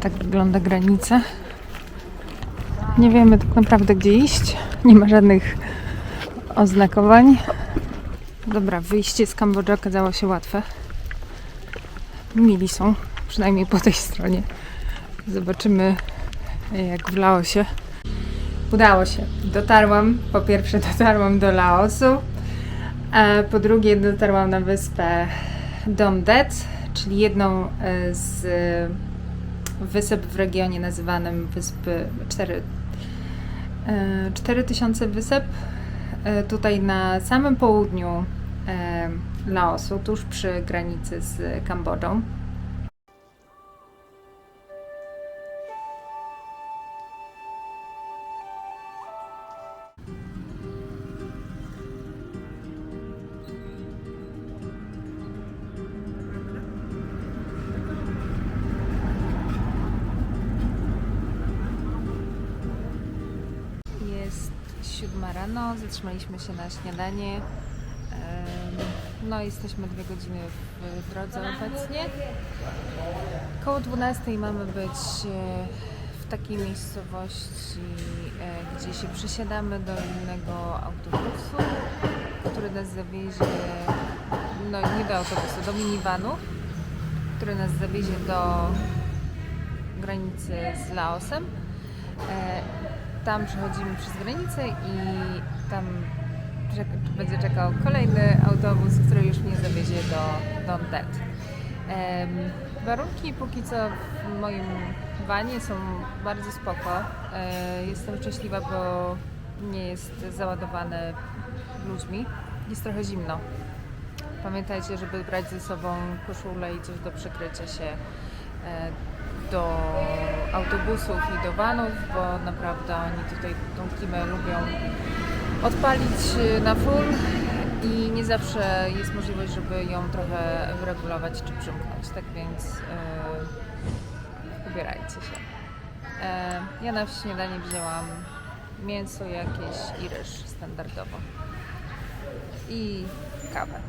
Tak wygląda granica. Nie wiemy tak naprawdę gdzie iść. Nie ma żadnych oznakowań. Dobra, wyjście z Kambodży okazało się łatwe. Mili są, przynajmniej po tej stronie. Zobaczymy jak w Laosie. Udało się. Dotarłam, po pierwsze dotarłam do Laosu, a po drugie dotarłam na wyspę Dom Det, czyli jedną e, z wysep w regionie nazywanym wyspy 4 4000 wysep. E, Tutaj na samym południu e, Laosu, tuż przy granicy z Kambodżą. Rano, zatrzymaliśmy się na śniadanie. No, jesteśmy dwie godziny w drodze obecnie. Koło 12 mamy być e, w takiej miejscowości, e, gdzie się przesiadamy do innego autobusu, który nas zawiezie, no nie do autobusu, do minivanu, który nas zawiezie do granicy z Laosem. Tam przechodzimy przez granicę i tam będzie czekał kolejny autobus, który już mnie zawiezie do Don Det. Em, Warunki póki co w moim wanie są bardzo spoko. E, Jestem szczęśliwa, bo nie jest załadowane ludźmi. Jest trochę zimno. Pamiętajcie, żeby brać ze sobą koszulę i coś do przykrycia się e, do autobusów i do vanów, bo naprawdę oni tutaj tą klimę lubią odpalić e, na full i nie zawsze jest możliwość, żeby ją trochę wyregulować czy przymknąć. Tak więc e, ubierajcie się. E, ja na śniadanie wzięłam mięso jakieś i ryż standardowo i kawę.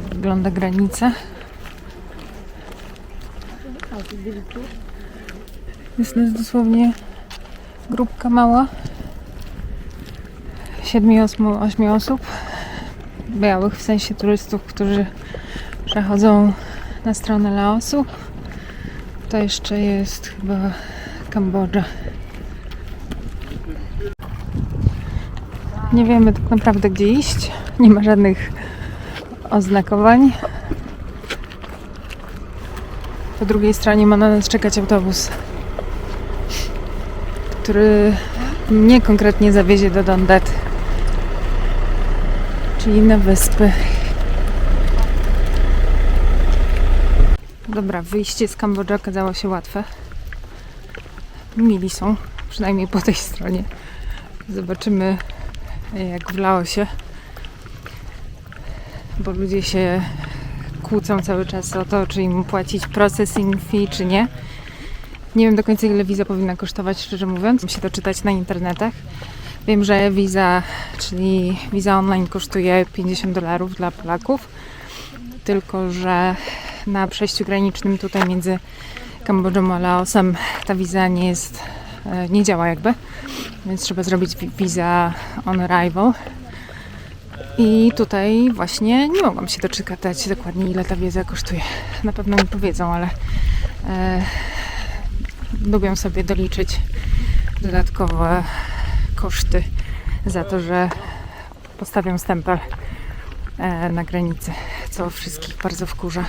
Tak wygląda granica. Jest nas dosłownie grupka mała. 7-8 osób. Białych, w sensie turystów, którzy przechodzą na stronę Laosu. To jeszcze jest chyba Kambodża. Nie wiemy tak naprawdę gdzie iść. Nie ma żadnych oznakowań. Po drugiej stronie ma na nas czekać autobus, który mnie konkretnie zawiezie do Dondet, czyli na wyspy. Dobra, wyjście z Kambodży okazało się łatwe. Mili są, przynajmniej po tej stronie. Zobaczymy jak w Laosie bo ludzie się kłócą cały czas o to, czy im płacić processing fee, czy nie. Nie wiem do końca, ile wiza powinna kosztować, szczerze mówiąc. Muszę to czytać na internetach. Wiem, że wiza, czyli wiza online kosztuje 50 dolarów dla Polaków, tylko że na przejściu granicznym tutaj między Kambodżą a Laosem ta wiza nie jest, e, nie działa jakby, więc trzeba zrobić wi- wiza on arrival. I tutaj właśnie nie mogłam się doczytać dokładnie ile ta wiedza kosztuje. Na pewno mi powiedzą, ale e, lubią sobie doliczyć dodatkowe koszty za to, że postawią stempel e, na granicy, co wszystkich bardzo wkurza.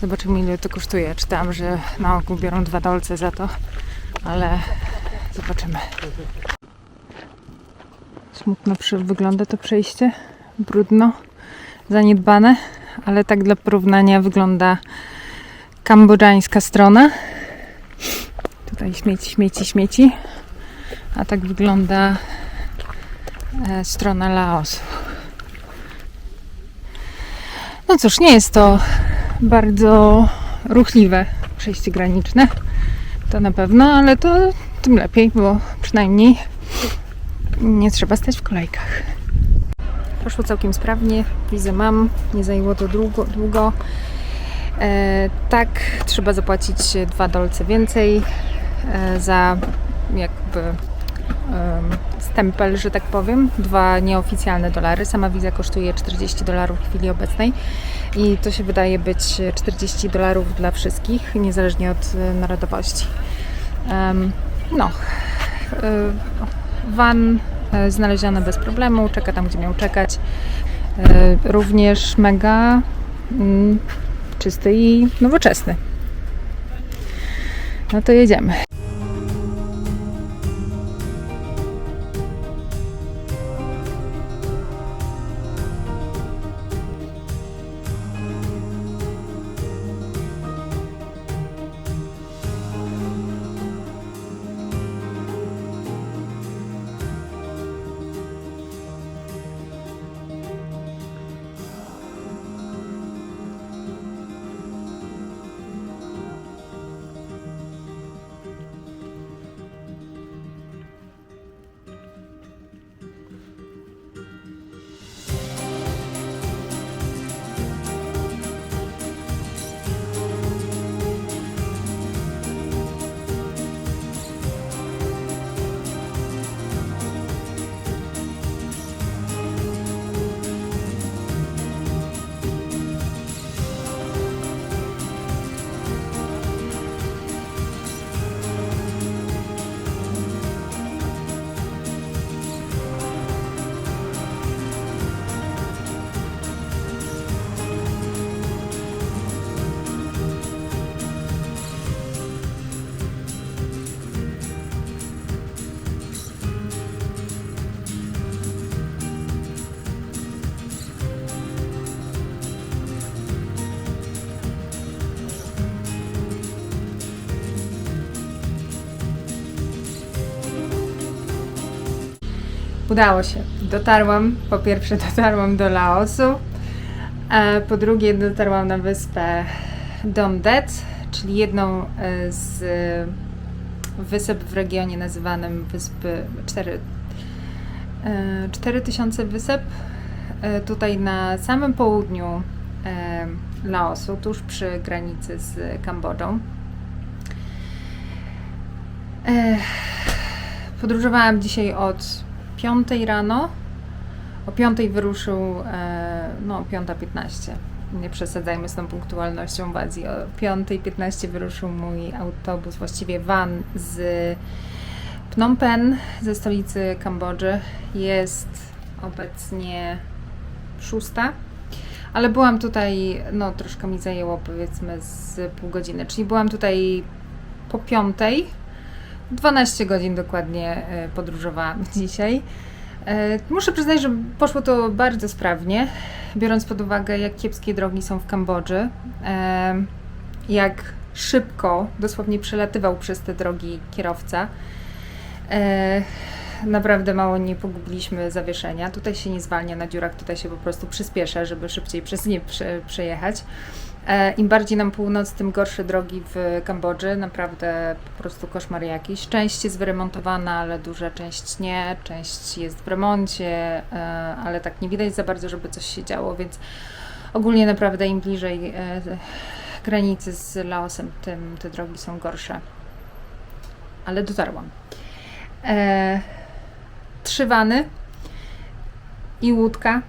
Zobaczymy ile to kosztuje. Czytałam, że na ogół biorą dwa dolce za to, ale zobaczymy. Smutno wygląda to przejście. Brudno, zaniedbane, ale tak dla porównania wygląda kambodżańska strona. Tutaj śmieci, śmieci, śmieci. A tak wygląda e, strona Laosu. No cóż, nie jest to bardzo ruchliwe przejście graniczne. To na pewno, ale to tym lepiej, bo przynajmniej nie trzeba stać w kolejkach. Poszło całkiem sprawnie, wizę mam, nie zajęło to długo. długo. E, tak, trzeba zapłacić dwa dolce więcej e, za jakby em, stempel, że tak powiem, dwa nieoficjalne dolary. Sama wiza kosztuje 40 dolarów w chwili obecnej i to się wydaje być 40 dolarów dla wszystkich, niezależnie od e, narodowości. Em, no, e, van e, znaleziony bez problemu, czeka tam, gdzie miał czekać. E, Również mega mm, czysty i nowoczesny. No to jedziemy. Udało się. Dotarłam, po pierwsze dotarłam do Laosu, a po drugie dotarłam na wyspę Dom Det, czyli jedną e, z wysep w regionie nazywanym wyspy 4, 4000 wysep. E, Tutaj na samym południu e, Laosu, tuż przy granicy z Kambodżą. E, Podróżowałam dzisiaj od 5 rano. O 5 wyruszył, e, no 5.15. Nie przesadzajmy z tą punktualnością w Azji. O 5.15 wyruszył mój autobus, właściwie van z Phnom Penh, ze stolicy Kambodży. Jest obecnie szósta. Ale byłam tutaj, no troszkę mi zajęło powiedzmy z pół godziny, czyli byłam tutaj po piątej, 12 godzin dokładnie e, podróżowałam dzisiaj. E, Muszę przyznać, że poszło to bardzo sprawnie, biorąc pod uwagę, jak kiepskie drogi są w Kambodży. e, Jak szybko, dosłownie przelatywał przez te drogi kierowca. Naprawdę mało nie pogubiliśmy zawieszenia. Tutaj się nie zwalnia na dziurach, tutaj się po prostu przyspiesza, żeby szybciej przez nie prze, przejechać. E, Im bardziej nam północ, tym gorsze drogi w Kambodży. Naprawdę po prostu koszmar jakiś. Część jest wyremontowana, ale duża część nie. Część jest w remoncie, e, ale tak nie widać za bardzo, żeby coś się działo, więc ogólnie naprawdę im bliżej e, granicy z Laosem, tym te drogi są gorsze. Ale dotarłam. Trzy wany i łódka.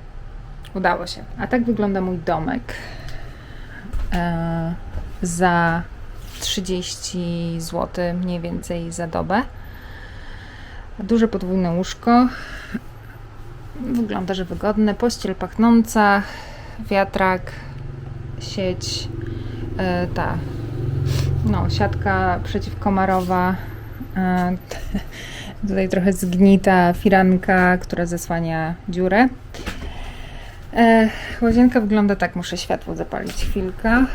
Udało się. A tak wygląda mój domek. E, za 30 zł mniej więcej za dobę. Duże podwójne łóżko. Wygląda, że wygodne. Pościel pachnąca, wiatrak, sieć, e, ta no, siatka przeciwkomarowa. E, tutaj trochę zgnita firanka, która zasłania dziurę. E, łazienka wygląda tak, muszę światło zapalić chwilkę.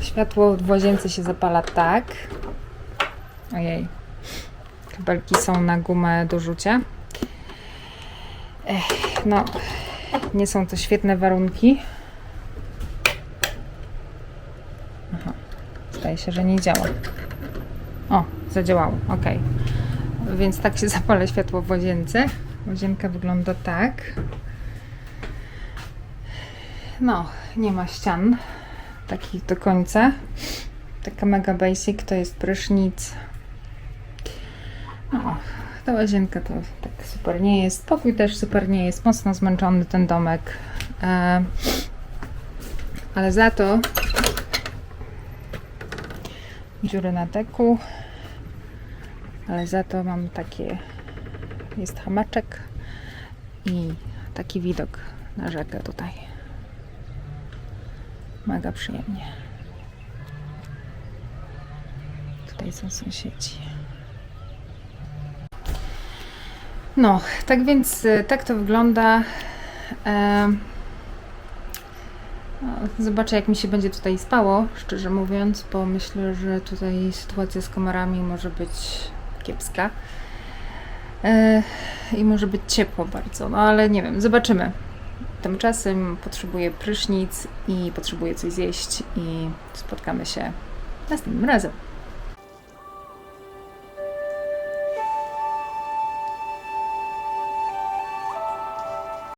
Światło w łazience się zapala tak. Ojej. Kabelki są na gumę do rzucia. Ech, no, nie są to świetne warunki. Aha, zdaje się, że nie działa. O, zadziałało, ok. Więc tak się zapala światło w łazience. Łazienka wygląda tak. No, nie ma ścian takich do końca. Taka mega basic to jest prysznic. No, ta łazienka to tak super nie jest. Pokój też super nie jest. Mocno zmęczony ten domek. E, ale za to dziury na deku. Ale za to mam takie. Jest hamaczek i taki widok na rzekę tutaj. Mega przyjemnie. Tutaj są sąsiedzi. No, tak więc y, tak to wygląda. No, Zobaczę, jak mi się będzie tutaj spało, szczerze mówiąc, bo myślę, że tutaj sytuacja z kamerami może być kiepska. E, I może być ciepło bardzo, no ale nie wiem, zobaczymy. Tymczasem potrzebuję prysznic i potrzebuję coś zjeść i spotkamy się następnym razem.